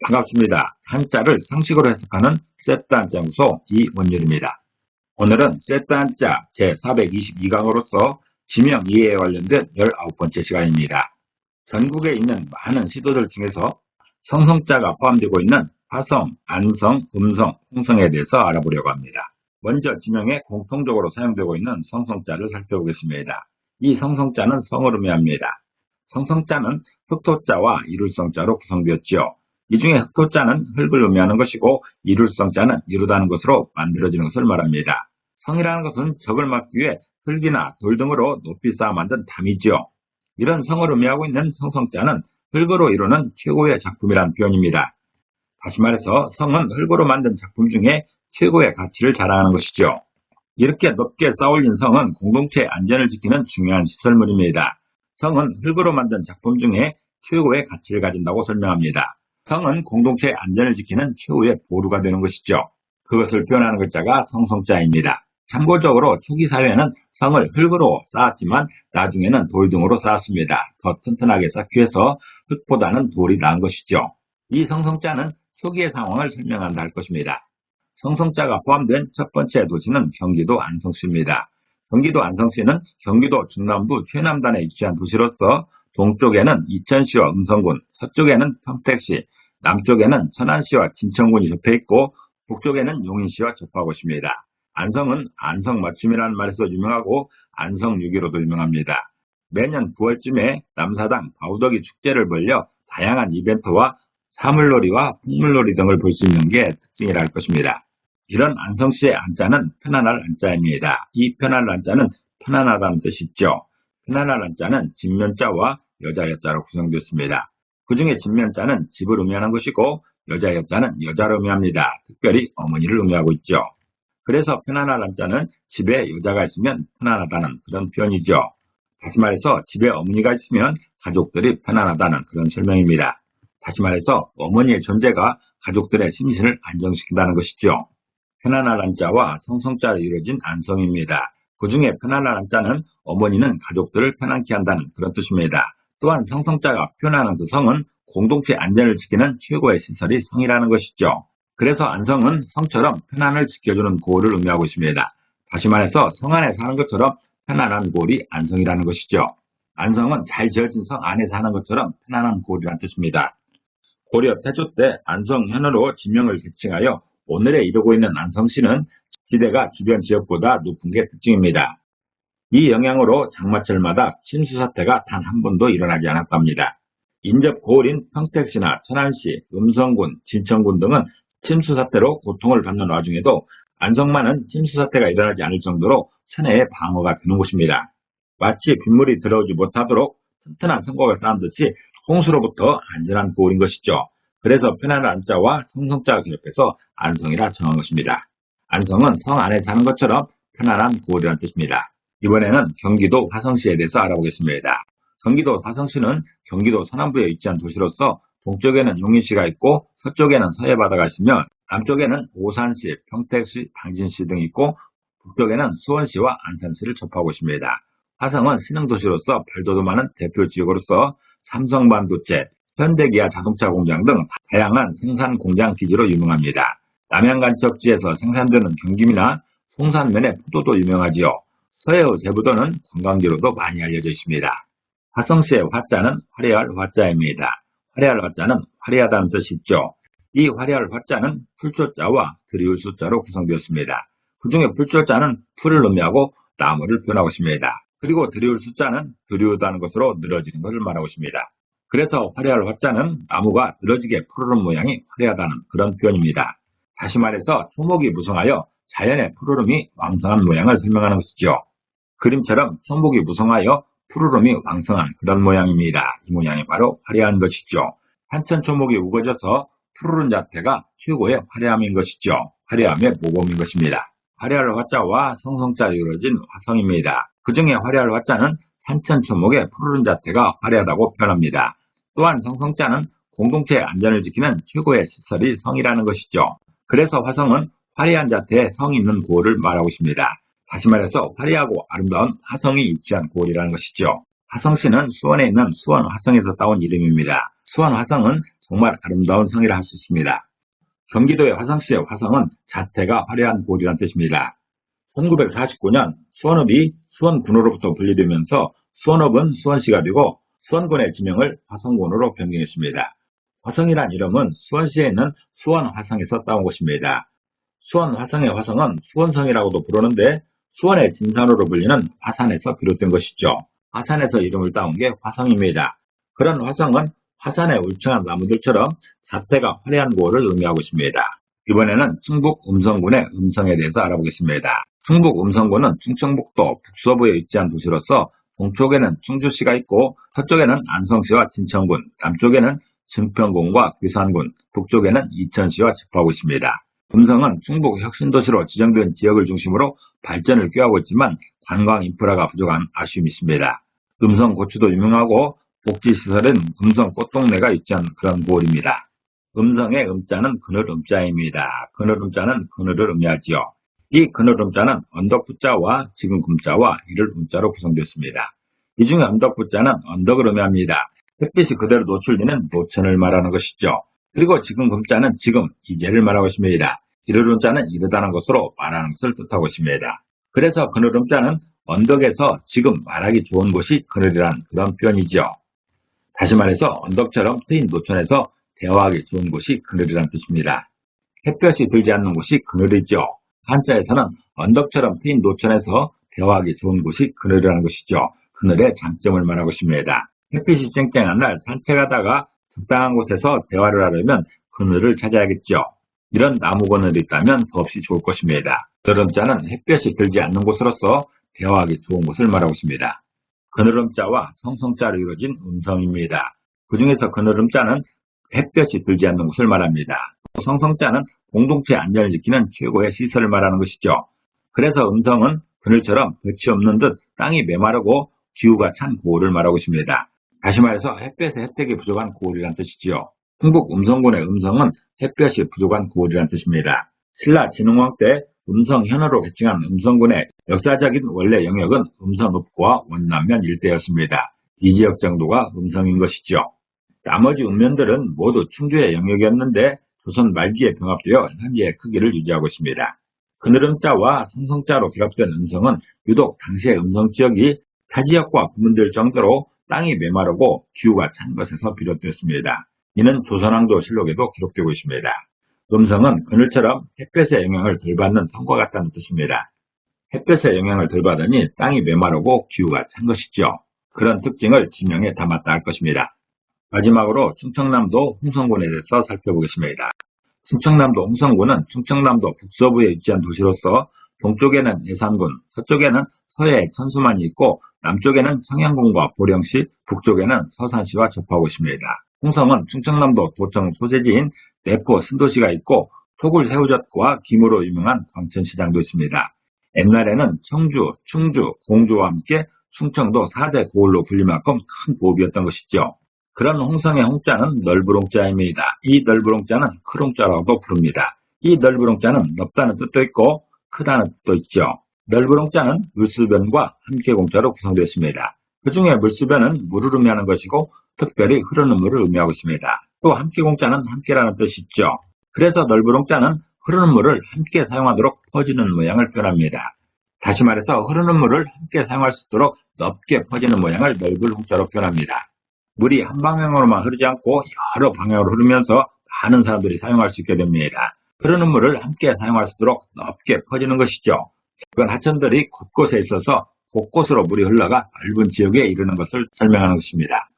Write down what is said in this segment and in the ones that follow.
반갑습니다. 한자를 상식으로 해석하는 연구소 이원율입니다. 오늘은 세트 한자 제422강으로서 지명 이해에 관련된 19번째 시간입니다. 전국에 있는 많은 시도들 중에서 성성자가 포함되고 있는 화성, 안성, 음성, 홍성에 대해서 알아보려고 합니다. 먼저 지명에 공통적으로 사용되고 있는 성성자를 살펴보겠습니다. 이 성성자는 성을 의미합니다. 성성자는 흑토자와 이룰성자로 구성되었지요. 이 중에 흑토자는 흙을 의미하는 것이고 이룰성자는 이루다는 것으로 만들어지는 것을 말합니다. 성이라는 것은 적을 막기 위해 흙이나 돌 등으로 높이 쌓아 만든 담이지요. 이런 성을 의미하고 있는 성성자는 흙으로 이루는 최고의 작품이란 표현입니다. 다시 말해서 성은 흙으로 만든 작품 중에 최고의 가치를 자랑하는 것이죠. 이렇게 높게 쌓아올린 성은 공동체의 안전을 지키는 중요한 시설물입니다. 성은 흙으로 만든 작품 중에 최고의 가치를 가진다고 설명합니다. 성은 공동체의 안전을 지키는 최후의 보루가 되는 것이죠. 그것을 표현하는 글자가 성성자입니다. 참고적으로 초기 사회에는 성을 흙으로 쌓았지만 나중에는 돌 등으로 쌓았습니다. 더 튼튼하게 쌓기 위해서 흙보다는 돌이 나은 것이죠. 이 성성자는 초기의 상황을 설명한다 할 것입니다. 성성자가 포함된 첫 번째 도시는 경기도 안성시입니다. 경기도 안성시는 경기도 중남부 최남단에 위치한 도시로서 동쪽에는 이천시와 음성군, 서쪽에는 평택시, 남쪽에는 천안시와 진천군이 접해 있고 북쪽에는 용인시와 접하고 있습니다. 안성은 안성 맞춤이라는 말에서 유명하고 안성 유기로도 유명합니다. 매년 9월쯤에 남사당 바우덕이 축제를 벌려 다양한 이벤트와 사물놀이와 풍물놀이 등을 볼 수 있는 게 특징이라 할 것입니다. 이런 안성시의 안자는 편안할 안자입니다. 이 편안할 안자는 편안하다는 뜻이죠. 편안할 안자는 진면자와 여자 여자로 구성되었습니다. 그 중에 진면자는 집을 의미하는 것이고 여자 여자는 여자를 의미합니다. 특별히 어머니를 의미하고 있죠. 그래서 편안한 한자는 집에 여자가 있으면 편안하다는 그런 표현이죠. 다시 말해서 집에 어머니가 있으면 가족들이 편안하다는 그런 설명입니다. 다시 말해서 어머니의 존재가 가족들의 심신을 안정시킨다는 것이죠. 편안한 한자와 성성자로 이루어진 안성입니다. 그 중에 편안한 한자는 어머니는 가족들을 편안케 한다는 그런 뜻입니다. 또한 성성자가 표현하는 그 성은 공동체 안전을 지키는 최고의 시설이 성이라는 것이죠. 그래서 안성은 성처럼 편안을 지켜주는 고을을 의미하고 있습니다. 다시 말해서 성 안에 사는 것처럼 편안한 고을이 안성이라는 것이죠. 안성은 잘 지어진 성 안에 사는 것처럼 편안한 고을이라는 뜻입니다. 고려 태조 때 안성 현으로 지명을 지칭하여 오늘에 이르고 있는 안성시는 지대가 주변 지역보다 높은 게 특징입니다. 이 영향으로 장마철마다 침수 사태가 단 한 번도 일어나지 않았답니다. 인접 고을인 평택시나 천안시, 음성군, 진천군 등은 침수 사태로 고통을 받는 와중에도 안성만은 침수 사태가 일어나지 않을 정도로 천혜의 방어가 되는 곳입니다. 마치 빗물이 들어오지 못하도록 튼튼한 성곽을 쌓은 듯이 홍수로부터 안전한 고을인 것이죠. 그래서 편안한 안자와 성성자가 결합해서 안성이라 정한 것입니다. 안성은 성 안에 사는 것처럼 편안한 고을이라는 뜻입니다. 이번에는 경기도 화성시에 대해서 알아보겠습니다. 경기도 화성시는 경기도 서남부에 위치한 도시로서 동쪽에는 용인시가 있고 서쪽에는 서해바다가 있으며 남쪽에는 오산시, 평택시, 당진시 등이 있고 북쪽에는 수원시와 안산시를 접하고 있습니다. 화성은 신흥도시로서 별도도 많은 대표 지역으로서 삼성반도체, 현대기아 자동차 공장 등 다양한 생산 공장 기지로 유명합니다. 남양간척지에서 생산되는 경김이나 송산면의 포도도 유명하지요. 서해의 제부도는 관광지로도 많이 알려져 있습니다. 화성시의 화자는 화려할 화자입니다. 화려할 화자는 화려하다는 뜻이 있죠. 이 화려할 화자는 풀조자와 드리울 숫자로 구성되었습니다. 그 중에 풀조자는 풀을 의미하고 나무를 표현하고 있습니다. 그리고 드리울 숫자는 드리우다는 것으로 늘어지는 것을 말하고 있습니다. 그래서 화려할 화자는 나무가 늘어지게 푸르른 모양이 화려하다는 그런 표현입니다. 다시 말해서 초목이 무성하여 자연의 푸르름이 왕성한 모양을 설명하는 것이죠. 그림처럼 성복이 무성하여 푸르름이 왕성한 그런 모양입니다. 이 모양이 바로 화려한 것이죠. 한천 초목이 우거져서 푸르른 자태가 최고의 화려함인 것이죠. 화려함의 모범인 것입니다. 화려할 화자와 성성자로 이루어진 화성입니다. 그 중에 화려할 화자는 산천 초목의 푸르른 자태가 화려하다고 표현합니다. 또한 성성자는 공동체의 안전을 지키는 최고의 시설이 성이라는 것이죠. 그래서 화성은 화려한 자태의 성 있는 고을을 말하고 있습니다. 다시 말해서 화려하고 아름다운 화성이 위치한 고을이라는 것이죠. 화성시는 수원에 있는 수원 화성에서 따온 이름입니다. 수원 화성은 정말 아름다운 성이라 할 수 있습니다. 경기도의 화성시의 화성은 자태가 화려한 고을이란 뜻입니다. 1949년 수원읍이 수원군으로부터 분리되면서 수원읍은 수원시가 되고 수원군의 지명을 화성군으로 변경했습니다. 화성이란 이름은 수원시에 있는 수원화성에서 따온 것입니다. 수원화성의 화성은 수원성이라고도 부르는데 수원의 진산으로 불리는 화산에서 비롯된 것이죠. 화산에서 이름을 따온 게 화성입니다. 그런 화성은 화산의 울창한 나무들처럼 자태가 화려한 고을을 의미하고 있습니다. 이번에는 충북 음성군의 음성에 대해서 알아보겠습니다. 충북 음성군은 충청북도 북서부에 위치한 도시로서 동쪽에는 충주시가 있고 서쪽에는 안성시와 진천군, 남쪽에는 증평군과 괴산군, 북쪽에는 이천시와 접하고 있습니다. 음성은 충북 혁신도시로 지정된 지역을 중심으로 발전을 꾀하고 있지만 관광 인프라가 부족한 아쉬움이 있습니다. 음성 고추도 유명하고 복지시설은 음성 꽃동네가 위치한 그런 고을입니다. 음성의 음자는 그늘 음자입니다. 그늘 음자는 그늘을 의미하지요. 이 그늘 음자는 언덕 부자와 지금 금자와 이를 음자로 구성되었습니다. 이 중에 언덕 부자는 언덕을 의미합니다. 햇빛이 그대로 노출되는 노천을 말하는 것이죠. 그리고 지금 금자는 지금 이제를 말하고 있습니다. 이르른 자는 이르다는 것으로 말하는 것을 뜻하고 있습니다. 그래서 그늘음 자는 언덕에서 지금 말하기 좋은 곳이 그늘이란 그런 표현이죠. 다시 말해서 언덕처럼 트인 노천에서 대화하기 좋은 곳이 그늘이란 뜻입니다. 햇볕이 들지 않는 곳이 그늘이죠. 한자에서는 언덕처럼 트인 노천에서 대화하기 좋은 곳이 그늘이라는 것이죠. 그늘의 장점을 말하고 있습니다. 햇빛이 쨍쨍한 날 산책하다가 적당한 곳에서 대화를 하려면 그늘을 찾아야겠죠. 이런 나무 그늘이 있다면 더없이 좋을 것입니다. 그늘음자는 햇볕이 들지 않는 곳으로서 대화하기 좋은 곳을 말하고 있습니다. 그늘음자와 성성자로 이루어진 음성입니다. 그 중에서 그늘음자는 햇볕이 들지 않는 곳을 말합니다. 성성자는 공동체 안전을 지키는 최고의 시설을 말하는 것이죠. 그래서 음성은 그늘처럼 볕이 없는 듯 땅이 메마르고 기후가 찬 고을을 말하고 있습니다. 다시 말해서 햇볕의 혜택이 부족한 고을이란 뜻이지요. 충북 음성군의 음성은 햇볕이 부족한 고을이란 뜻입니다. 신라 진흥왕 때 음성 현어로 개칭한 음성군의 역사적인 원래 영역은 음성읍과 원남면 일대였습니다. 이 지역 정도가 음성인 것이죠. 나머지 읍면들은 모두 충주의 영역이었는데 조선 말기에 병합되어 현재의 크기를 유지하고 있습니다. 그늘음자와 성성자로 결합된 음성은 유독 당시의 음성 지역이 타 지역과 구분될 정도로 땅이 메마르고 기후가 찬 것에서 비롯되었습니다. 이는 조선왕조 실록에도 기록되고 있습니다. 음성은 그늘처럼 햇볕의 영향을 덜 받는 성과 같다는 뜻입니다. 햇볕의 영향을 덜 받으니 땅이 메마르고 기후가 찬 것이죠. 그런 특징을 지명에 담았다 할 것입니다. 마지막으로 충청남도 홍성군에 대해서 살펴보겠습니다. 충청남도 홍성군은 충청남도 북서부에 위치한 도시로서 동쪽에는 예산군, 서쪽에는 서해 천수만이 있고 남쪽에는 청양군과 보령시, 북쪽에는 서산시와 접하고 있습니다. 홍성은 충청남도 도청 소재지인 내포 신도시가 있고 토굴 새우젓과 김으로 유명한 광천시장도 있습니다. 옛날에는 청주, 충주, 공주와 함께 충청도 4대 고을로 불릴 만큼 큰 고읍이었던 것이죠. 그런 홍성의 홍자는 넓으롱자입니다. 이 넓으롱자는 크롱자라고도 부릅니다. 이 넓으롱자는 넓다는 뜻도 있고 크다는 뜻도 있죠. 넓으롱자는 물수변과 함께 공자로 구성되어 있습니다. 그 중에 물수변은 물을 의미하는 것이고 특별히 흐르는 물을 의미하고 있습니다. 또 함께 공자는 함께라는 뜻이 있죠. 그래서 넓으롱자는 흐르는 물을 함께 사용하도록 퍼지는 모양을 표현합니다. 다시 말해서 흐르는 물을 함께 사용할 수 있도록 넓게 퍼지는 모양을 넓을 홍자로 표현합니다. 물이 한 방향으로만 흐르지 않고 여러 방향으로 흐르면서 많은 사람들이 사용할 수 있게 됩니다. 흐르는 물을 함께 사용할 수 있도록 넓게 퍼지는 것이죠. 작은 하천들이 곳곳에 있어서 곳곳으로 물이 흘러가 넓은 지역에 이르는 것을 설명하는 것입니다.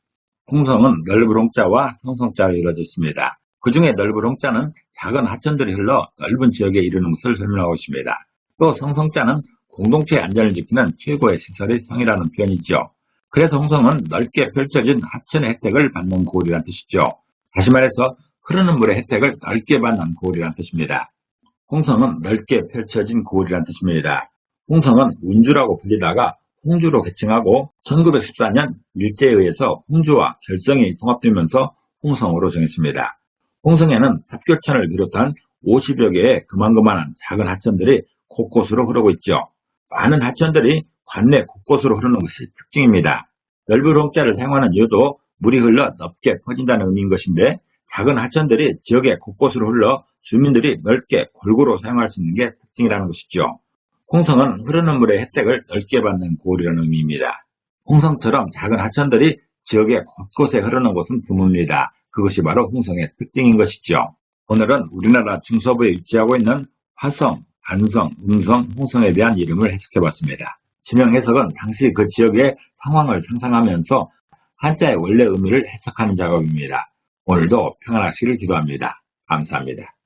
홍성은 넓은 홍자와 성성자로 이루어져 있습니다. 그 중에 넓은 홍자는 작은 하천들이 흘러 넓은 지역에 이르는 것을 설명하고 있습니다. 또 성성자는 공동체의 안전을 지키는 최고의 시설의 성이라는 표현이죠. 그래서 홍성은 넓게 펼쳐진 하천의 혜택을 받는 고을이라는 뜻이죠. 다시 말해서 흐르는 물의 혜택을 넓게 받는 고을이라는 뜻입니다. 홍성은 넓게 펼쳐진 고을이라는 뜻입니다. 홍성은 운주라고 불리다가 홍주로 개칭하고 1914년 일제에 의해서 홍주와 결성이 통합되면서 홍성으로 정했습니다. 홍성에는 삽교천을 비롯한 50여 개의 그만그만한 작은 하천들이 곳곳으로 흐르고 있죠. 많은 하천들이 관내 곳곳으로 흐르는 것이 특징입니다. 넓은 홍자를 사용하는 이유도 물이 흘러 넓게 퍼진다는 의미인 것인데 작은 하천들이 지역의 곳곳으로 흘러 주민들이 넓게 골고루 사용할 수 있는 게 특징이라는 것이죠. 홍성은 흐르는 물의 혜택을 넓게 받는 고을이라는 의미입니다. 홍성처럼 작은 하천들이 지역의 곳곳에 흐르는 곳은 드뭅니다. 그것이 바로 홍성의 특징인 것이죠. 오늘은 우리나라 중서부에 위치하고 있는 화성, 안성, 음성, 홍성에 대한 이름을 해석해봤습니다. 지명 해석은 당시 그 지역의 상황을 상상하면서 한자의 원래 의미를 해석하는 작업입니다. 오늘도 평안하시기를 기도합니다. 감사합니다.